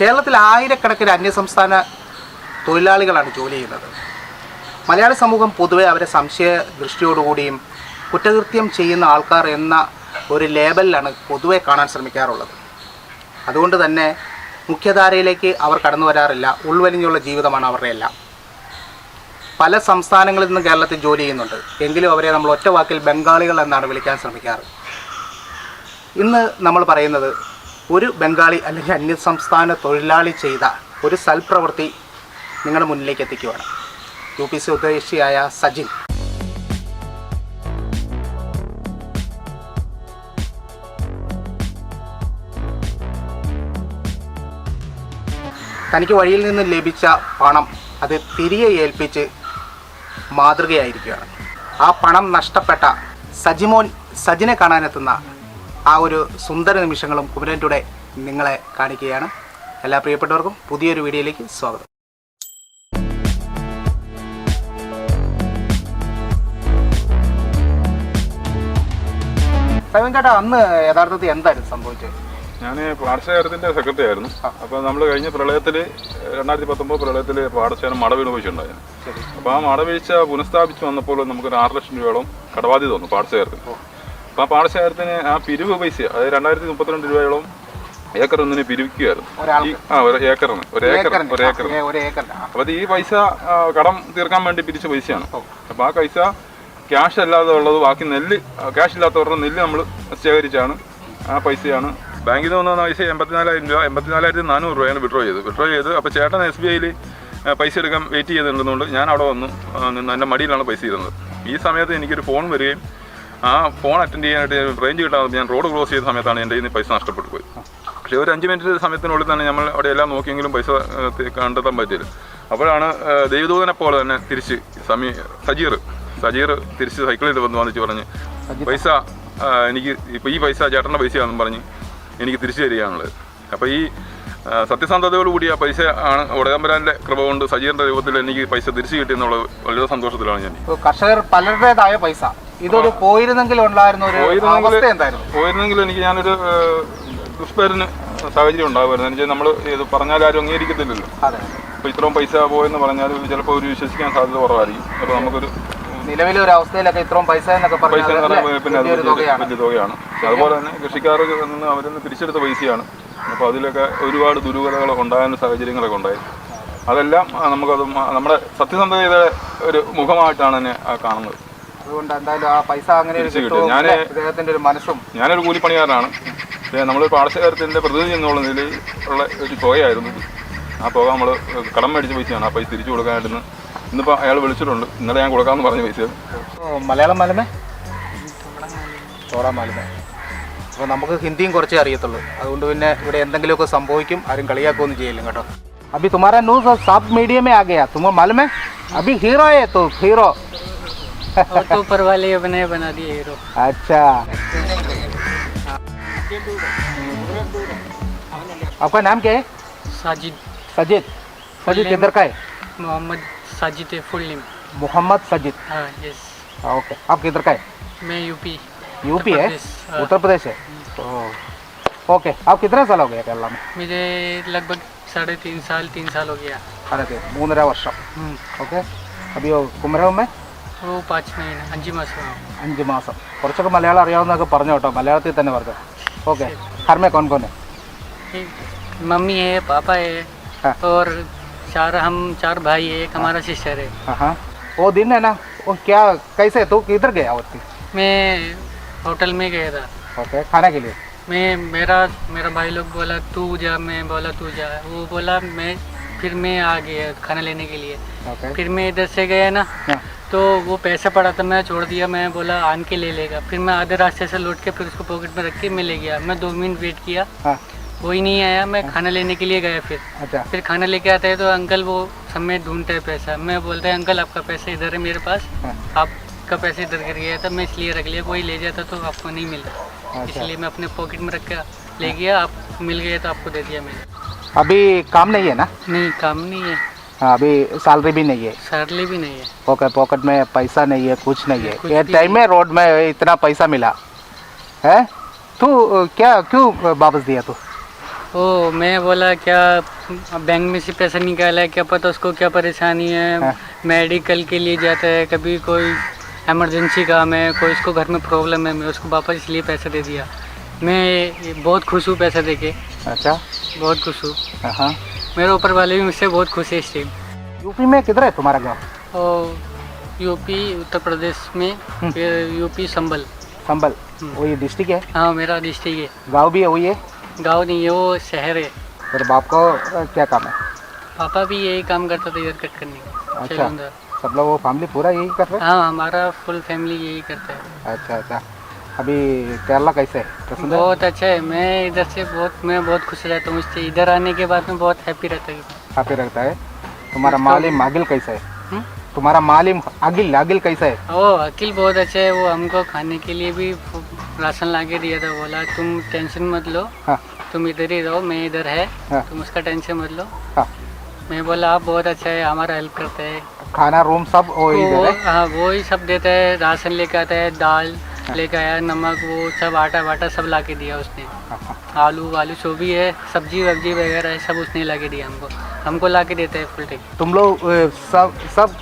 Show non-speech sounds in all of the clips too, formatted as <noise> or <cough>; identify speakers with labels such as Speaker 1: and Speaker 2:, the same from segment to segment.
Speaker 1: കേരളത്തിൽ ആയിരക്കണക്കിന് അന്യസംസ്ഥാന തൊഴിലാളികളാണ് ജോലി ചെയ്യുന്നത്. മലയാളി സമൂഹം പൊതുവെ അവരെ സംശയ ദൃഷ്ടിയോടുകൂടിയും കുറ്റകൃത്യം ചെയ്യുന്ന ആൾക്കാർ എന്ന ഒരു ലേബലിലാണ് പൊതുവെ കാണാൻ ശ്രമിക്കാറുള്ളത്. അതുകൊണ്ട് തന്നെ മുഖ്യധാരയിലേക്ക് അവർ കടന്നു വരാറില്ല. ഉൾവലിഞ്ഞുള്ള ജീവിതമാണ് അവരുടെ എല്ലാം. പല സംസ്ഥാനങ്ങളിൽ നിന്ന് കേരളത്തിൽ ജോലി ചെയ്യുന്നുണ്ട്. എങ്കിലും അവരെ നമ്മൾ ഒറ്റ വാക്കിൽ ബംഗാളികൾ എന്നാണ് വിളിക്കാൻ ശ്രമിക്കാറ്. ഇന്ന് നമ്മൾ പറയുന്നത് ഒരു ബംഗാളി അല്ലെങ്കിൽ അന്യസംസ്ഥാന തൊഴിലാളി ചെയ്ത ഒരു സൽപ്രവൃത്തി നിങ്ങളുടെ മുന്നിലേക്ക് എത്തിക്കുകയാണ് യു പി സി ഉദ്ദേശിയായ സജിൻ. തനിക്ക് വഴിയിൽ നിന്ന് ലഭിച്ച പണം അത് തിരികെ ഏൽപ്പിച്ച് മാതൃകയായിരിക്കുകയാണ്. ആ പണം നഷ്ടപ്പെട്ട സജിമോൻ സജിനെ കാണാനെത്തുന്ന ആ ഒരു സുന്ദര നിമിഷങ്ങളും കുമരന്റെ ടുഡേ നിങ്ങളെ കാണിക്കുകയാണ്. എല്ലാ പ്രിയപ്പെട്ടവർക്കും പുതിയൊരു വീഡിയോയിലേക്ക് സ്വാഗതം. ചേട്ടാ അന്ന് യഥാർത്ഥത്തിൽ എന്തായിരുന്നു സംഭവിച്ചത്?
Speaker 2: ഞാൻ പാടശേഖരത്തിന്റെ സെക്രട്ടറി ആയിരുന്നു. അപ്പൊ നമ്മൾ കഴിഞ്ഞ പ്രളയത്തിൽ രണ്ടായിരത്തി പത്തൊമ്പത് പ്രളയത്തിൽ പാടശേഖരം മട വീണ് അപ്പൊ ആ മടവീഴ്ച പുനഃസ്ഥാപിച്ചു വന്നപ്പോൾ നമുക്കൊരു ആറ് ലക്ഷം രൂപയോളം കടബാധ്യത വന്നു പാടശേഖരത്തിന് അപ്പോൾ ആ പാടശേഖരത്തിന് ആ പിരിവ് പൈസ അതായത് രണ്ടായിരത്തി മുപ്പത്തിരണ്ട് രൂപയോളം ഏക്കർ ഒന്നിനെ പിരിവിക്കുകയായിരുന്നു? ആ ഒരു ഏക്കറിന് ഒരു ഏക്കർ ഒരു
Speaker 1: ഏക്കർ അപ്പൊ
Speaker 2: അപ്പോൾ ഈ പൈസ കടം തീർക്കാൻ വേണ്ടി പിരിച്ച പൈസയാണ്. അപ്പോൾ ആ പൈസ ക്യാഷ് അല്ലാതെ ഉള്ളത് ബാക്കി നെല്ല് ക്യാഷ് ഇല്ലാത്തവരുടെ നെല്ല് നമ്മൾ ശേഖരിച്ചാണ് ആ പൈസയാണ്. ബാങ്കിൽ നിന്ന് വന്ന പൈസ എൺപത്തിനാലായിരം രൂപ എൺപത്തിനാലായിരത്തി നാനൂറ് രൂപയാണ് വിഡ്രോ ചെയ്ത് വിഡ്രോ ചെയ്ത് അപ്പോൾ ചേട്ടൻ എസ് ബി ഐയിൽ പൈസ എടുക്കാൻ വെയിറ്റ് ചെയ്തിരുന്നതുകൊണ്ട് ഞാൻ അവിടെ വന്നു എന്റെ മടിയിലാണ് പൈസ ഇരുന്നത്. ഈ സമയത്ത് എനിക്കൊരു ഫോൺ വരികയും ആ ഫോൺ അറ്റൻഡ് ചെയ്യാനായിട്ട് റേഞ്ച് കിട്ടാതെ ഞാൻ റോഡ് ക്രോസ് ചെയ്ത സമയത്താണ് എന്റെ കയ്യിൽ നിന്ന് പൈസ നഷ്ടപ്പെട്ടു പോയി. പക്ഷേ ഒരു അഞ്ച് മിനിറ്റ് സമയത്തിനുള്ളിൽ തന്നെ നമ്മൾ അവിടെ എല്ലാം നോക്കിയെങ്കിലും പൈസ കണ്ടെത്താൻ പറ്റിയത് അപ്പോഴാണ് ദൈവദൂതനെ പോലെ തന്നെ തിരിച്ച് സമീ സജീർ സജീർ തിരിച്ച് സൈക്കിളിൽ വന്ന് വന്നിച്ച് പറഞ്ഞ് പൈസ എനിക്ക് ഇപ്പോൾ ഈ പൈസ ചേട്ടന്റെ പൈസയാണെന്ന് പറഞ്ഞ് എനിക്ക് തിരിച്ചു തരികയാണുള്ളത്. അപ്പോൾ ഈ സത്യസന്ധതയോട് സത്യസന്ധതയോടുകൂടി ആ പൈസ ആണ് ഉടകമ്പരാന്റെ കൃപ കൊണ്ട് സജീറിന്റെ രൂപത്തിൽ എനിക്ക് പൈസ തിരിച്ചു കിട്ടിയെന്നുള്ള വലിയ സന്തോഷത്തിലാണ് ഞാൻ.
Speaker 1: കർഷകർ പലരുടേതായ പൈസ. ഇതൊരു പോയിരുന്നെങ്കിൽ ഉണ്ടായിരുന്ന ഒരു അവസ്ഥ എന്തായിരുന്നു?
Speaker 2: പോയിരുന്നെങ്കിൽ എനിക്ക് ഞാനൊരു ദുഷ്പേരന് സാഹചര്യം ഉണ്ടാകുമായിരുന്നു എനിക്ക് നമ്മൾ ഇത് പറഞ്ഞാൽ ആരും അംഗീകരിക്കത്തില്ലല്ലോ. അപ്പോൾ ഇത്രയും പൈസ പോയെന്ന് പറഞ്ഞാൽ ചിലപ്പോൾ ഒരു വിശ്വസിക്കാൻ സാധ്യത കുറവായിരിക്കും. അപ്പോൾ നമുക്കൊരു
Speaker 1: നിലവിലെ ഒരു അവസ്ഥയിലൊക്കെ ഇത്രയും പൈസ എന്നൊക്കെ പറഞ്ഞാൽ
Speaker 2: പിന്നെ അത് വലിയ-
Speaker 1: തുകയാണ്.
Speaker 2: അതുപോലെ തന്നെ കൃഷിക്കാർക്ക് നിന്ന് അവരിൽ നിന്ന് പിരിച്ചെടുത്ത പൈസയാണ്. അപ്പോൾ അതിലൊക്കെ ഒരുപാട് ദുരൂഹതകൾ ഉണ്ടാകുന്ന സാഹചര്യങ്ങളൊക്കെ ഉണ്ടായി. അതെല്ലാം നമുക്കത് നമ്മുടെ സത്യസന്ധതയുടെ ഒരു മുഖമായിട്ടാണ് എന്നെ കാണുന്നത്.
Speaker 1: അതുകൊണ്ട് എന്തായാലും ആ പൈസ അങ്ങനെ ഞാൻ അദ്ദേഹത്തിന്റെ ഒരു മനസ്സും.
Speaker 2: ഞാനൊരു കൂലിപ്പണിക്കാരനാണ്. നമ്മൾ പാടശേഖരത്തിന്റെ പ്രതിനിധി എന്നുള്ള നിലയിൽ ഉള്ള ഒരു തുകയായിരുന്നു ആ പുക നമ്മൾ കടം മേടിച്ച് പൈസയാണ്. ആ പൈസ തിരിച്ചു കൊടുക്കാനായിട്ടിന്ന് ഇന്നിപ്പോൾ അയാൾ വിളിച്ചിട്ടുണ്ട്. ഇന്നലെ ഞാൻ കൊടുക്കാമെന്ന് പറഞ്ഞ പൈസ.
Speaker 1: മലയാളം മലമേ ചോളാ മലമേ അപ്പോൾ നമുക്ക് ഹിന്ദിയും കുറച്ചേ അറിയത്തുള്ളൂ. അതുകൊണ്ട് പിന്നെ ഇവിടെ എന്തെങ്കിലുമൊക്കെ സംഭവിക്കും ആരും കളിയാക്കുകയൊന്നും ചെയ്യില്ല കേട്ടോ. അഭി തുമാരാ ന്യൂസ് സബ് മീഡിയമേ ആകെയാ. തുമ്മ മലമേ അഭി ഹീറോ ഹീറോ.
Speaker 3: और तो ऊपर वाले ये अपने बना दिए हीरो।
Speaker 1: अच्छा। आपका नाम क्या है?
Speaker 3: साजिद।
Speaker 1: साजिद। साजिद इधर का है?
Speaker 3: मोहम्मद साजिद है फुल नेम
Speaker 1: मोहम्मद साजिद।
Speaker 3: हाँ यस
Speaker 1: ओके आप किधर का है?
Speaker 3: मैं यूपी
Speaker 1: यूपी है?
Speaker 3: हाँ।
Speaker 1: उत्तर प्रदेश है। तो ओके आप कितना साल हो गया केरला में?
Speaker 3: मुझे लगभग साढ़े तीन साल तीन साल हो गया।
Speaker 1: अरे तीन मूंदरा वर्ष। हम्म। ओके अभी कुमरा
Speaker 3: में। मम्मी है पापा है और चार हम चार भाई है एक हमारा सिस्टर है
Speaker 1: वो दिन है ना वो क्या कैसे तू किधर गया होती
Speaker 3: मैं होटल में गया था
Speaker 1: ओके के लिए
Speaker 3: मैं मेरा मेरा भाई लोग बोला तू जा मैं बोला तू जा वो बोला मैं फिर मैं आ गया खाना लेने के लिए फिर मैं इधर से गया ना तो वो पैसा पड़ा था मैं छोड़ दिया मैं बोला आन के ले लेगा। फिर मैं आधे रास्ते से लौट के फिर उसको पॉकेट में रख के मैं ले गया। मैं दो मिनट वेट किया।
Speaker 1: हाँ।
Speaker 3: वो ही नहीं आया मैं खाना लेने के लिए गया फिर।
Speaker 1: अच्छा।
Speaker 3: फिर खाना लेके आता है तो अंकल वो समय ढूंढते हैं पैसा। मैं बोलता है अंकल आपका पैसा इधर है मेरे पास।
Speaker 1: हाँ।
Speaker 3: आपका पैसा इधर गिर गया था मैं इसलिए रख लिया कोई ले जाता तो आपको नहीं मिला।
Speaker 1: अच्छा।
Speaker 3: इसलिए मैं अपने पॉकेट में रख के ले गया आप मिल गया तो आपको दे दिया मैंने।
Speaker 1: अभी काम नहीं है ना?
Speaker 3: नहीं काम नहीं है।
Speaker 1: हाँ अभी सैलरी भी नहीं है।
Speaker 3: सैलरी भी नहीं है।
Speaker 1: ओके पॉकेट में पैसा नहीं है कुछ नहीं है। ये टाइम में रोड में इतना पैसा मिला। है? तू क्या क्यों वापस दिया तू?
Speaker 3: ओ मैं बोला क्या बैंक में से पैसा निकाला है? क्या पता उसको क्या परेशानी है? मेडिकल के लिए जाता है कभी कोई एमरजेंसी काम है कोई उसको घर में प्रॉब्लम है मैं उसको वापस इसलिए पैसा दे दिया। मैं बहुत खुश हूँ पैसा दे के
Speaker 1: अच्छा।
Speaker 3: बहुत खुश हूँ
Speaker 1: हाँ।
Speaker 3: मेरे ऊपर वाले भी मुझसे बहुत खुश है इस टाइम
Speaker 1: यूपी में किधर है तुम्हारा गाँव?
Speaker 3: और यूपी उत्तर प्रदेश में फिर यूपी संभल
Speaker 1: संबल वही डिस्ट्रिक्ट है?
Speaker 3: हाँ मेरा डिस्ट्रिक्ट है.
Speaker 1: गाँव भी है वही है?
Speaker 3: गाँव नहीं है वो शहर है.
Speaker 1: फिर बाप को क्या काम है?
Speaker 3: पापा भी यही काम करता था इधर कट करने का
Speaker 1: अच्छा सब लोग वो फैमिली पूरा यही कर रहे
Speaker 3: हाँ? हमारा फुल फैमिली यही करता है.
Speaker 1: अच्छा अच्छा. अभी केरला कैसे है? पसंद है?
Speaker 3: बहुत अच्छा है। मैं इधर से बहुत मैं बहुत खुश रहता हूँ। इससे इधर आने के बाद में बहुत हैप्पी रहता हूँ।
Speaker 1: हैप्पी रहता है? तुम्हारा मालिम अगिल कैसा है?
Speaker 3: हम्म?
Speaker 1: तुम्हारा मालिम अगिल अगिल कैसा है?
Speaker 3: ओ अकिल बहुत अच्छा है। वो हमको खाने के लिए भी राशन ला के दिया था। बोला तुम टेंशन मत लो।
Speaker 1: हाँ।
Speaker 3: तुम इधर ही रहो मैं इधर है।
Speaker 1: हाँ।
Speaker 3: तुम उसका टेंशन मत लो।
Speaker 1: हाँ।
Speaker 3: मैं बोला आप बहुत अच्छा है। हमारा हेल्प करता है।
Speaker 1: खाना रूम सब वो
Speaker 3: वो
Speaker 1: है?
Speaker 3: हाँ वो ही सब देता है। राशन लेके आता है दाल <laughs> लेके आया नमक वो सब आटा वाटा सब ला के दिया उसने। <laughs> आलू वालू जो भी है सब्ज़ी वब्जी वगैरह है सब उसने ला के दिया हमको। हमको ला के देता है फुल टाइम
Speaker 1: तुम लोग सब सब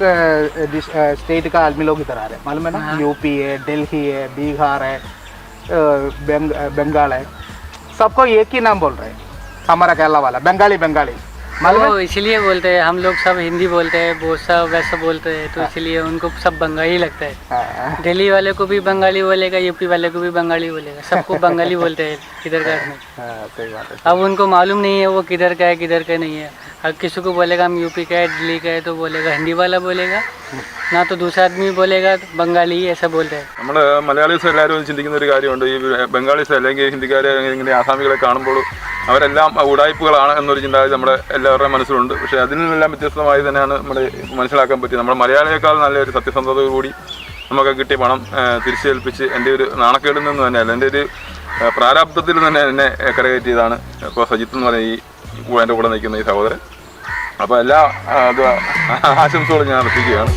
Speaker 1: स्टेट का आदमी लोग इधर आ रहे हैं मालूम है ना?
Speaker 3: हाँ।
Speaker 1: यूपी है दिल्ली है बिहार है बंग, बंगाल है। सबको एक ही नाम बोल रहे हैं हमारा केरला वाला बंगाली बंगाली।
Speaker 3: वो इसलिए बोलते हैं हम लोग सब हिंदी बोलते हैं वो सब वैसा बोलते हैं तो इसलिए उनको सब बंगाली लगता है
Speaker 1: हाँ,
Speaker 3: दिल्ली वाले को भी बंगाली बोलेगा यूपी वाले को भी बंगाली बोलेगा सबको <laughs> बंगाली बोलते हैं इधर का में
Speaker 1: हाँ, सही बात है
Speaker 3: अब उनको मालूम नहीं है वो किधर का है किधर का नहीं है अब किसी को बोलेगा हम यूपी का है दिल्ली का है तो बोलेगा हिंदी वाला बोलेगा ना तो दूसरा आदमी बोलेगा बंगाली ऐसा बोलते हैं
Speaker 2: നമ്മൾ മലയാളീസ് എല്ലാവരും ചിന്തിക്കുന്ന ഒരു കാര്യമുണ്ട് ഈ ബംഗാളീസ് അല്ലെങ്കിൽ ഹിന്ദിക്കാരെ ഇങ്ങനെ ആസാമികളെ കാണുമ്പോൾ അവരെല്ലാം ഉടായ്പകളാണ് എന്നൊരു ചിന്താഗതി നമ്മുടെ എല്ലാവരുടെയും മനസ്സിലുണ്ട്. പക്ഷേ അതിൽ നിന്നെല്ലാം വ്യത്യസ്തമായി തന്നെയാണ് നമ്മുടെ മനസ്സിലാക്കാൻ പറ്റിയത്. നമ്മുടെ മലയാളിയേക്കാൾ നല്ലൊരു സത്യസന്ധത കൂടി നമുക്ക് കിട്ടിയ പണം തിരിച്ചേൽപ്പിച്ച് എന്റെ ഒരു നാണക്കേടിൽ നിന്ന് തന്നെയല്ല എന്റെ ഒരു പ്രാരാബ്ദത്തിൽ തന്നെ എന്നെ കരകയറ്റിയതാണ് ഇപ്പോൾ സജിത്ത് എന്ന് പറയുന്ന ഈ എന്റെ കൂടെ നിൽക്കുന്ന ഈ സഹോദരൻ. അപ്പോൾ എല്ലാ ആശംസകളും ഞാൻ അർപ്പിക്കുകയാണ്.